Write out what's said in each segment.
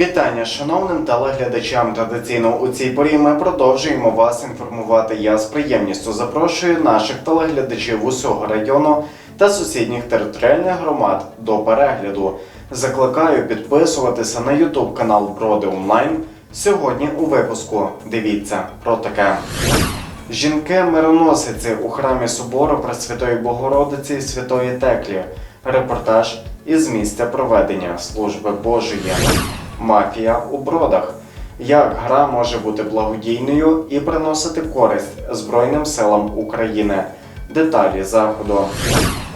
Вітання шановним телеглядачам. Традиційно у цій порі ми продовжуємо вас інформувати. Я з приємністю запрошую наших телеглядачів усього району та сусідніх територіальних громад до перегляду. Закликаю підписуватися на YouTube канал Броди Онлайн. Сьогодні у випуску дивіться про таке. Жінки-мироносиці у храмі собору Пресвятої Богородиці і Святої Теклі. Репортаж із місця проведення служби Божої. Мафія у бродах. Як гра може бути благодійною і приносити користь Збройним силам України. Деталі заходу.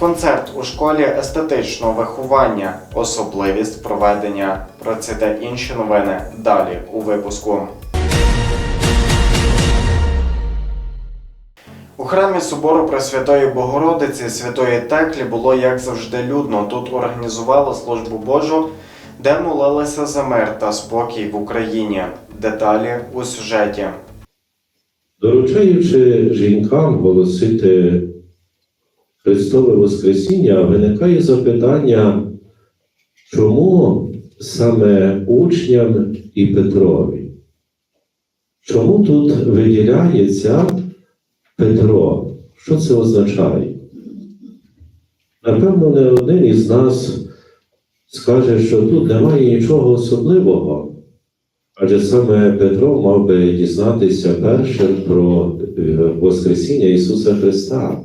Концерт у школі естетичного виховання. Особливість проведення. Про це та інші новини далі у випуску. У храмі собору Пресвятої Богородиці Святої Теклі було як завжди людно. Тут організували службу Божу, де молилися за мир та спокій в Україні. Деталі у сюжеті. Доручаючи жінкам голосити Христове Воскресіння, виникає запитання, чому саме учням і Петрові? Чому тут виділяється Петро? Що це означає? Напевно, не один із нас скаже, що тут немає нічого особливого. Адже саме Петро мав би дізнатися першим про е, Воскресіння Ісуса Христа.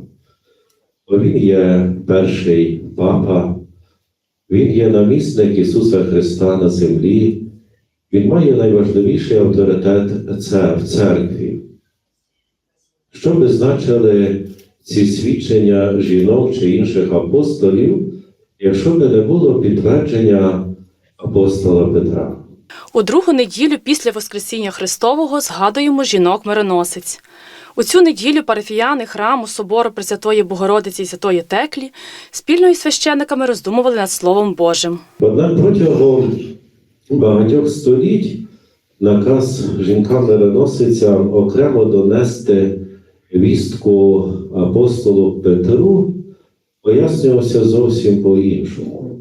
Бо Він є перший папа, Він є намісник Ісуса Христа на землі, Він має найважливіший авторитет в церкві. Що би значили ці свідчення жінок чи інших апостолів, якщо би не було підтвердження апостола Петра? У другу неділю після Воскресіння Христового згадуємо жінок-мироносиць. У цю неділю парафіяни храму собору Пресвятої Богородиці і Святої Теклі спільно із священниками роздумували над Словом Божим. Однак протягом багатьох століть наказ жінкам-мироносицям окремо донести вістку апостолу Петру пояснювався зовсім по-іншому.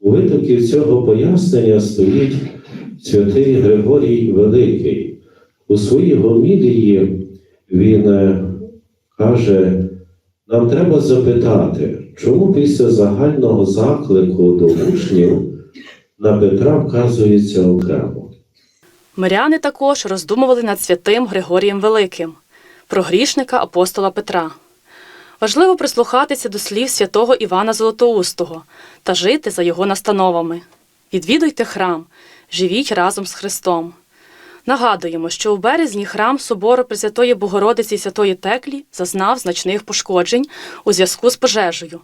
У витокі цього пояснення стоїть святий Григорій Великий. У своїй гомілії він е, каже, нам треба запитати, чому після загального заклику до учнів на Петра вказується окремо. Миряни також роздумували над святим Григорієм Великим про грішника апостола Петра. Важливо прислухатися до слів святого Івана Золотоустого та жити за його настановами. Відвідуйте храм, живіть разом з Христом. Нагадуємо, що у березні храм собору Пресвятої Богородиці і Святої Теклі зазнав значних пошкоджень у зв'язку з пожежею.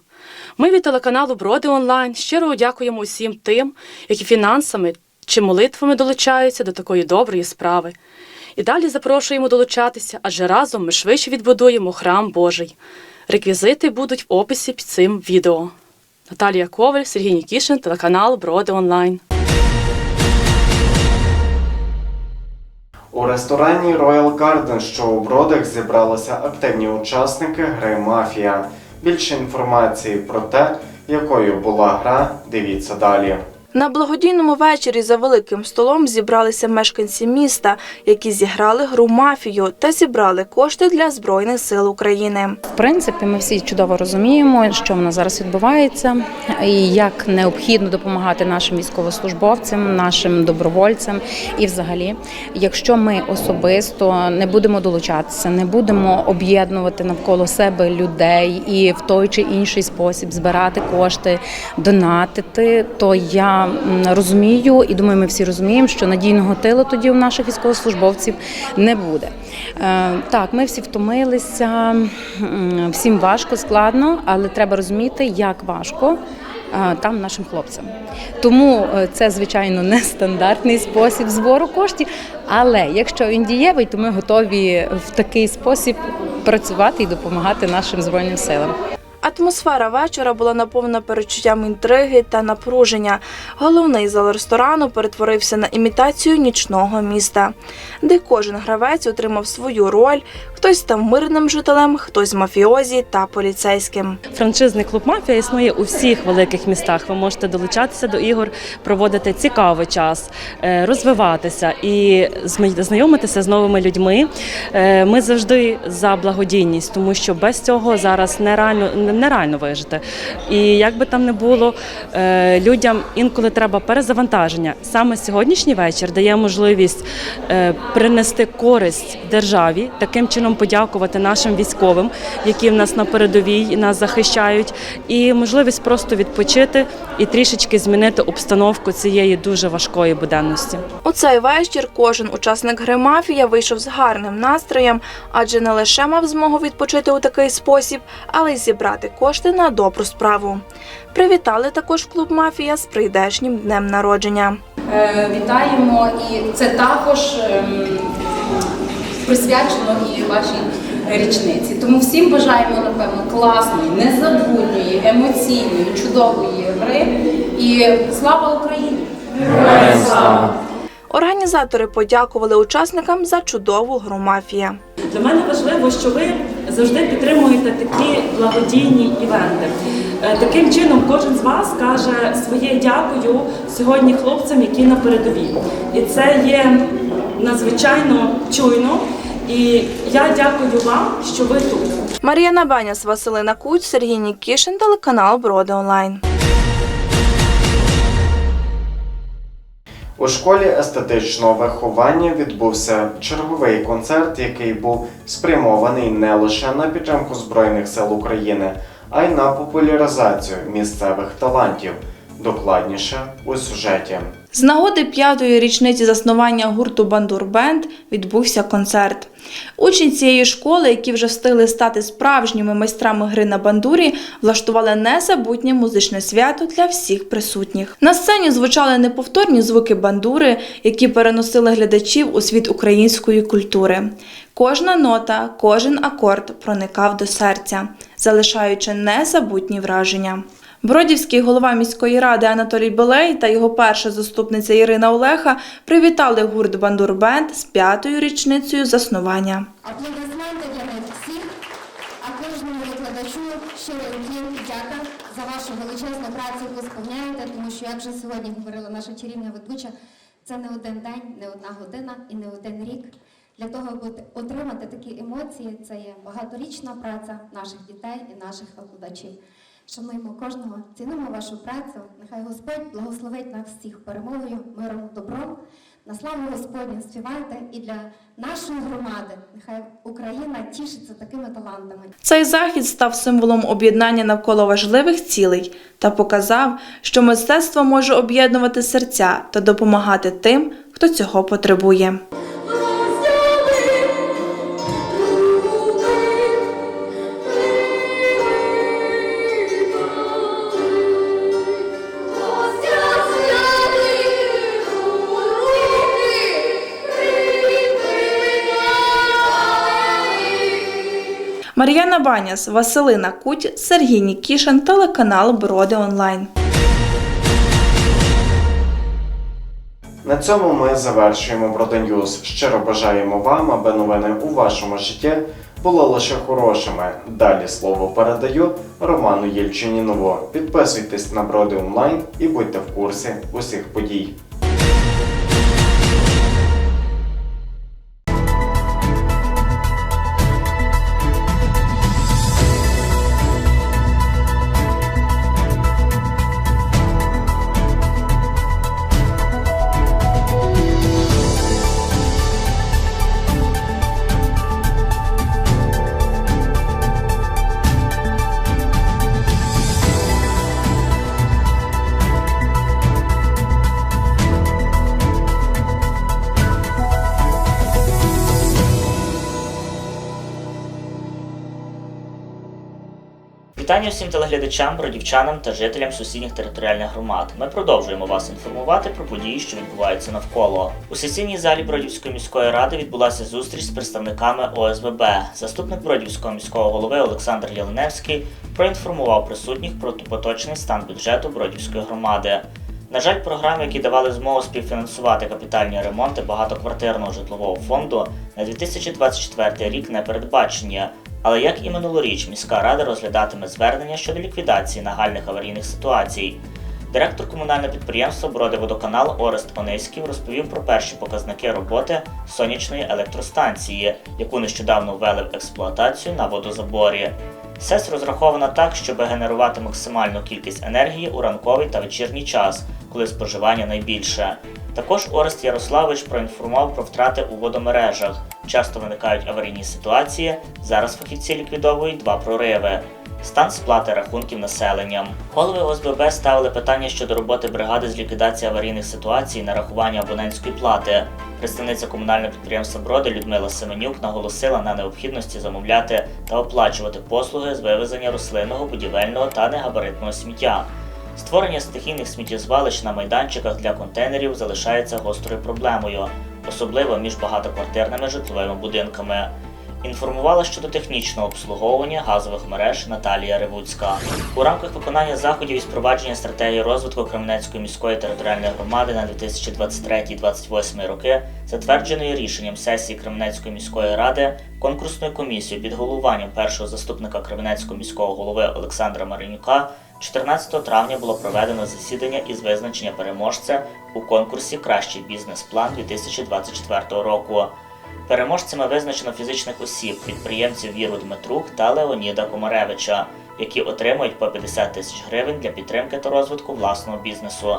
Ми від телеканалу Броди Онлайн щиро дякуємо усім тим, які фінансами чи молитвами долучаються до такої доброї справи. І далі запрошуємо долучатися, адже разом ми швидше відбудуємо храм Божий. Реквізити будуть в описі під цим відео. Наталія Коваль, Сергій Нікішин, телеканал Броди Онлайн. У ресторані Royal Garden, що у Бродах, зібралися активні учасники гри Мафія. Більше інформації про те, якою була гра, дивіться далі. На благодійному вечорі за великим столом зібралися мешканці міста, які зіграли гру мафію та зібрали кошти для Збройних сил України. В принципі, ми всі чудово розуміємо, що в нас зараз відбувається, і як необхідно допомагати нашим військовослужбовцям, нашим добровольцям. І, взагалі, якщо ми особисто не будемо долучатися, не будемо об'єднувати навколо себе людей і в той чи інший спосіб збирати кошти, донатити, то я розумію і думаю, ми всі розуміємо, що надійного тилу тоді у наших військовослужбовців не буде. Е, Так, ми всі втомилися, всім важко, складно, але треба розуміти, як важко. е, Там нашим хлопцям. Тому е, це, звичайно, не стандартний спосіб збору коштів. Але якщо він дієвий, то ми готові в такий спосіб працювати і допомагати нашим збройним силам. Атмосфера вечора була наповнена перечуттям інтриги та напруження. Головний зал ресторану перетворився на імітацію нічного міста, де кожен гравець отримав свою роль, хтось став мирним жителем, хтось мафіозі та поліцейським. Франшизний клуб Мафія існує у всіх великих містах. Ви можете долучатися до ігор, проводити цікавий час, е, розвиватися і знайомитися з новими людьми. Е, Ми завжди за благодійність, тому що без цього зараз нереально нереально вижити. І як би там не було, е, людям інколи треба перезавантаження. Саме сьогоднішній вечір дає можливість е, принести користь державі, таким чином подякувати нашим військовим, які в нас на передовій нас захищають, і можливість просто відпочити і трішечки змінити обстановку цієї дуже важкої буденності. У цей вечір кожен учасник гри мафія вийшов з гарним настроєм, адже не лише мав змогу відпочити у такий спосіб, але й зібрати кошти на добру справу. Привітали також клуб мафія з прийдешнім днем народження. Е, Вітаємо, і це також ем, присвячено і вашій річниці. Тому всім бажаємо, напевно, класної, незабутньої, емоційної, чудової гри. І слава Україні! Організатори подякували учасникам за чудову гру мафія. Для мене важливо, що ви завжди підтримуєте такі благодійні івенти. Е, Таким чином, кожен з вас каже своє дякую сьогодні хлопцям, які на передовій. І це є надзвичайно чуйно. І я дякую вам, що ви тут. Мар'яна Баняс, Василина Куць, Сергій Нікішин, телеканал Броди Онлайн. У школі естетичного виховання відбувся черговий концерт, який був спрямований не лише на підтримку Збройних сил України, а й на популяризацію місцевих талантів. Докладніше у сюжеті. З нагоди п'ятої річниці заснування гурту Бандур Бенд відбувся концерт. Учні цієї школи, які вже встигли стати справжніми майстрами гри на бандурі, влаштували незабутнє музичне свято для всіх присутніх. На сцені звучали неповторні звуки бандури, які переносили глядачів у світ української культури. Кожна нота, кожен акорд проникав до серця, залишаючи незабутні враження. Бродівський голова міської ради Анатолій Белей та його перша заступниця Ірина Олеха привітали гурт Бандур Бенд з п'ятою річницею заснування. Аплодисменти для них всіх, а кожному викладачу щиренький дяка за вашу величезну працю, яку сповняєте, тому що, як вже сьогодні говорила наша чарівна ведуча, це не один день, не одна година і не один рік. Для того, аби отримати такі емоції, це є багаторічна праця наших дітей і наших викладачів. Шануємо кожного, цінуємо вашу працю. Нехай Господь благословить нас всіх перемогою, миром, добром. На славу Господню співайте і для нашої громади. Нехай Україна тішиться такими талантами. Цей захід став символом об'єднання навколо важливих цілей та показав, що мистецтво може об'єднувати серця та допомагати тим, хто цього потребує. Мар'яна Баняс, Василина Куть, Сергій Нікішин, телеканал Броди Онлайн. На цьому ми завершуємо Броденюз. Щиро бажаємо вам, аби новини у вашому житті були лише хорошими. Далі слово передаю Роману Єльчинінову. Підписуйтесь на Броди онлайн і будьте в курсі усіх подій. Вітання всім телеглядачам, бродівчанам та жителям сусідніх територіальних громад. Ми продовжуємо вас інформувати про події, що відбуваються навколо. У сесійній залі Бродівської міської ради відбулася зустріч з представниками ОСББ. Заступник Бродівського міського голови Олександр Єленевський проінформував присутніх про поточний стан бюджету Бродівської громади. На жаль, програми, які давали змогу співфінансувати капітальні ремонти багатоквартирного житлового фонду на 2024 рік не передбачені. Але як і минулоріч, міська рада розглядатиме звернення щодо ліквідації нагальних аварійних ситуацій. Директор комунального підприємства Бродиводоканал Орест Онейський розповів про перші показники роботи сонячної електростанції, яку нещодавно ввели в експлуатацію на водозаборі. СЕС розрахована так, щоб генерувати максимальну кількість енергії у ранковий та вечірній час, коли споживання найбільше. Також Орест Ярославович проінформував про втрати у водомережах. Часто виникають аварійні ситуації. Зараз фахівці ліквідовують два прориви. Стан сплати рахунків населенням. Голови ОСББ ставили питання щодо роботи бригади з ліквідації аварійних ситуацій і нарахування абонентської плати. Представниця комунального підприємства Броди Людмила Семенюк наголосила на необхідності замовляти та оплачувати послуги з вивезення рослинного, будівельного та негабаритного сміття. Створення стихійних сміттєзвалищ на майданчиках для контейнерів залишається гострою проблемою, особливо між багатоквартирними житловими будинками. Інформувала щодо технічного обслуговування газових мереж Наталія Ревуцька. У рамках виконання заходів із впровадження стратегії розвитку Кременецької міської територіальної громади на 2023-2028 роки, затвердженої рішенням сесії Кременецької міської ради, конкурсною комісією під головуванням першого заступника Кременецького міського голови Олександра Маринюка 14 травня було проведено засідання із визначення переможця у конкурсі Кращий бізнес-план 2024 року. Переможцями визначено фізичних осіб, підприємців Віру Дмитрук та Леоніда Комаревича, які отримують по 50 тисяч гривень для підтримки та розвитку власного бізнесу.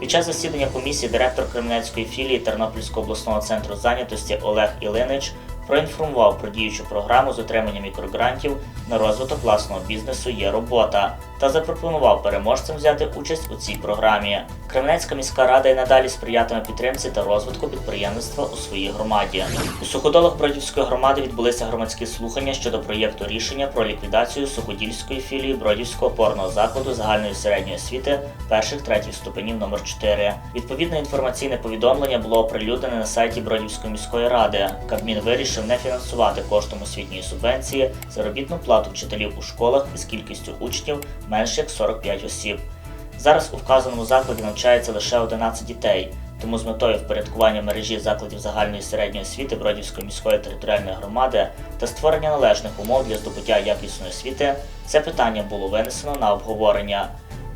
Під час засідання комісії директор Кременецької філії Тернопільського обласного центру зайнятості Олег Ілинич проінформував про діючу програму з отримання мікрогрантів на розвиток власного бізнесу є робота та запропонував переможцям взяти участь у цій програмі. Кременецька міська рада і надалі сприятиме підтримці та розвитку підприємництва у своїй громаді. У суходолах Бродівської громади відбулися громадські слухання щодо проєкту рішення про ліквідацію суходільської філії Бродівського опорного закладу загальної середньої освіти перших третіх ступенів номер 4 Відповідне інформаційне повідомлення було оприлюднене на сайті Бродівської міської ради. Кабмін вирішив не фінансувати коштом освітньої субвенції заробітну плату вчителів у школах із кількістю учнів менше як 45 осіб. Зараз у вказаному закладі навчається лише 11 дітей, тому з метою впорядкування мережі закладів загальної середньої освіти Бродівської міської територіальної громади та створення належних умов для здобуття якісної освіти це питання було винесено на обговорення.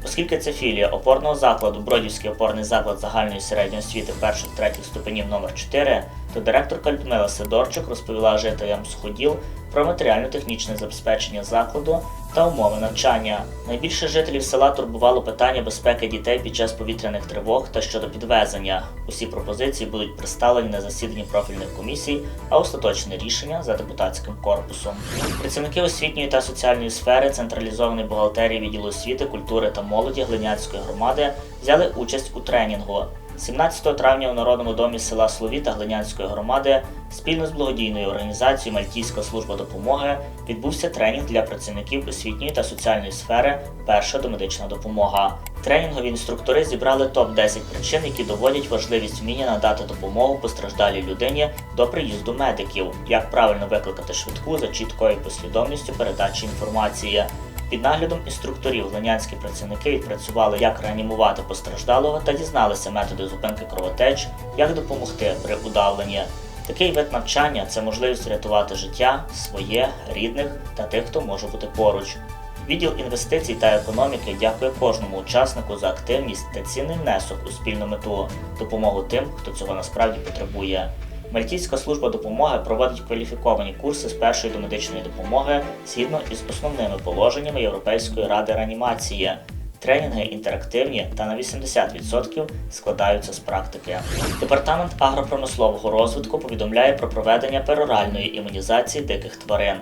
Оскільки це філія опорного закладу Бродівський опорний заклад загальної середньої освіти перших третіх ступенів номер 4 то директорка Людмила Сидорчук розповіла жителям Сходіл про матеріально-технічне забезпечення закладу та умови навчання. Найбільше жителів села турбувало питання безпеки дітей під час повітряних тривог та щодо підвезення. Усі пропозиції будуть представлені на засіданні профільних комісій, а остаточне рішення за депутатським корпусом. Працівники освітньої та соціальної сфери централізованої бухгалтерії відділу освіти, культури та молоді Глиняцької громади взяли участь у тренінгу. 17 травня у Народному домі села Слові та Глинянської громади спільно з благодійною організацією Мальтійська служба допомоги відбувся тренінг для працівників освітньої та соціальної сфери Перша домедична допомога. Тренінгові інструктори зібрали топ-10 причин, які доводять важливість вміння надати допомогу постраждалій людині до приїзду медиків, як правильно викликати швидку за чіткою послідовністю передачі інформації. Під наглядом інструкторів глинянські працівники відпрацювали, як реанімувати постраждалого та дізналися методи зупинки кровотеч, як допомогти при удавленні. Такий вид навчання це можливість рятувати життя своє, рідних та тих, хто може бути поруч. Відділ інвестицій та економіки дякує кожному учаснику за активність та цінний внесок у спільну мету допомогу тим, хто цього насправді потребує. Мальтійська служба допомоги проводить кваліфіковані курси з першої домедичної допомоги згідно із основними положеннями Європейської ради реанімації. Тренінги інтерактивні та на 80% складаються з практики. Департамент агропромислового розвитку повідомляє про проведення пероральної імунізації диких тварин.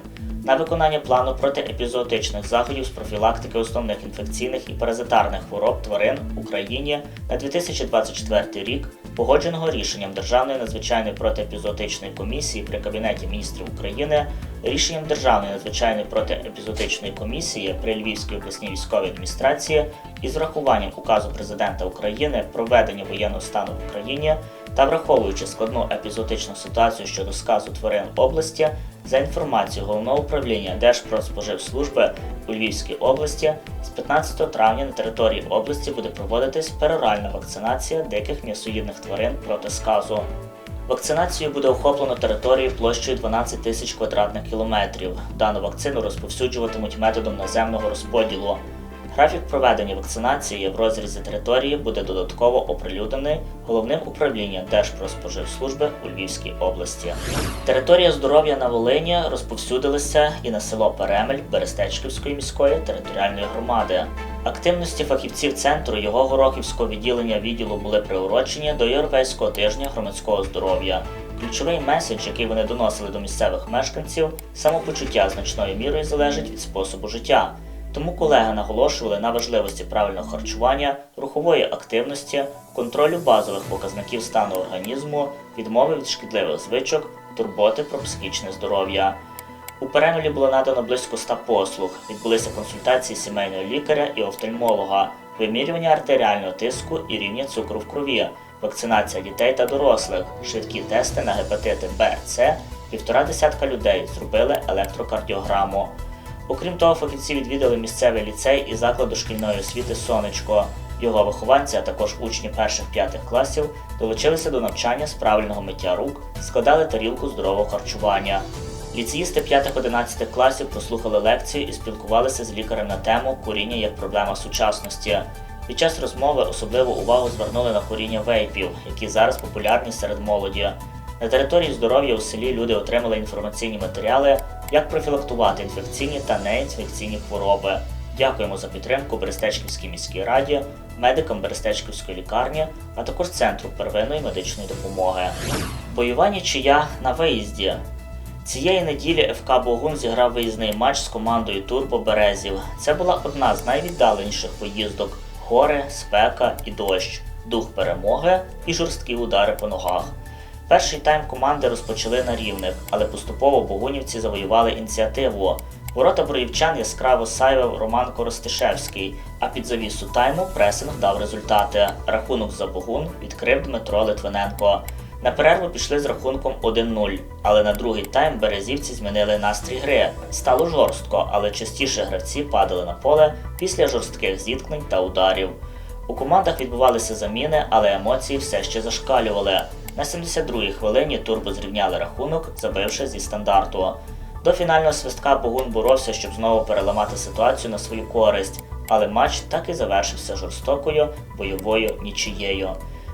На виконання плану протиепізоотичних заходів з профілактики основних інфекційних і паразитарних хвороб тварин в Україні на 2024 рік погодженого рішенням Державної надзвичайної протиепізотичної комісії при Кабінеті міністрів України, рішенням Державної надзвичайної протиепізотичної комісії при Львівській обласній військовій адміністрації із врахуванням указу президента України про введення воєнного стану в Україні та враховуючи складну епізотичну ситуацію щодо сказу тварин області, за інформацією головного управління Держпродспоживслужби у Львівській області, з 15 травня на території області буде проводитись пероральна вакцинація диких м'ясоїдних тварин проти сказу. Вакцинацією буде охоплено територію площею 12 тисяч квадратних кілометрів. Дану вакцину розповсюджуватимуть методом наземного розподілу. Графік проведення вакцинації в розрізі території буде додатково оприлюднений головним управлінням Держпродспоживслужби у Львівській області. Територія здоров'я на Волині розповсюдилася і на село Перемель Берестечківської міської територіальної громади. Активності фахівців центру його горохівського відділення відділу були приурочені до Європейського тижня громадського здоров'я. Ключовий меседж, який вони доносили до місцевих мешканців, самопочуття значною мірою залежить від способу життя. Тому колеги наголошували на важливості правильного харчування, рухової активності, контролю базових показників стану організму, відмови від шкідливих звичок, турботи про психічне здоров'я. У перемелі було надано близько 100 послуг. Відбулися консультації сімейного лікаря і офтальмолога, вимірювання артеріального тиску і рівня цукру в крові, вакцинація дітей та дорослих, швидкі тести на гепатити Б, С. Півтора десятка людей зробили електрокардіограму. Окрім того, фахівці відвідали місцевий ліцей і заклад дошкільної освіти Сонечко. Його вихованці, а також учні перших-п'ятих класів, долучилися до навчання з правильного миття рук, складали тарілку здорового харчування. Ліцеїсти 5-11 класів прослухали лекцію і спілкувалися з лікарем на тему куріння як проблема сучасності. Під час розмови особливу увагу звернули на куріння вейпів, які зараз популярні серед молоді. На території здоров'я у селі люди отримали інформаційні матеріали, як профілактувати інфекційні та неінфекційні хвороби. Дякуємо за підтримку Берестечківській міській раді, медикам Берестечківської лікарні, а також Центру первинної медичної допомоги. Бойова нічия на виїзді. Цієї неділі ФК Богун зіграв виїзний матч з командою Турбо Березів. Це була одна з найвіддаленіших поїздок: гори, спека і дощ, дух перемоги і жорсткі удари по ногах. Перший тайм команди розпочали на рівних, але поступово богунівці завоювали ініціативу. Ворота броївчан яскраво сайвив Роман Коростишевський, а під завісу тайму пресинг дав результати. Рахунок за Богун відкрив Дмитро Литвиненко. На перерву пішли з рахунком 1-0, але на другий тайм березівці змінили настрій гри. Стало жорстко, але частіше гравці падали на поле після жорстких зіткнень та ударів. У командах відбувалися заміни, але емоції все ще зашкалювали. На 72-й хвилині Турбо зрівняли рахунок, забивши зі стандарту. До фінального свистка Богун боровся, щоб знову переламати ситуацію на свою користь, але матч так і завершився жорстокою бойовою нічією.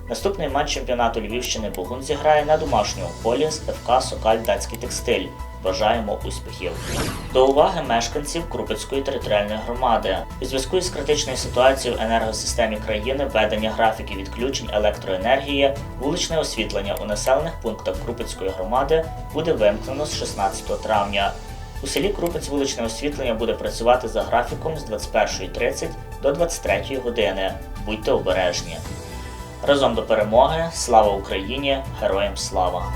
Наступний матч чемпіонату Львівщини Богун зіграє на домашньому полі з ФК Сокаль Датський текстиль. Бажаємо успіхів. До уваги мешканців Крупецької територіальної громади. У зв'язку із критичною ситуацією в енергосистемі країни введення графіків відключень електроенергії, вуличне освітлення у населених пунктах Крупецької громади буде вимкнено з 16 травня. У селі Крупець вуличне освітлення буде працювати за графіком з 21.30 до 23 години. Будьте обережні. Разом до перемоги! Слава Україні! Героям слава!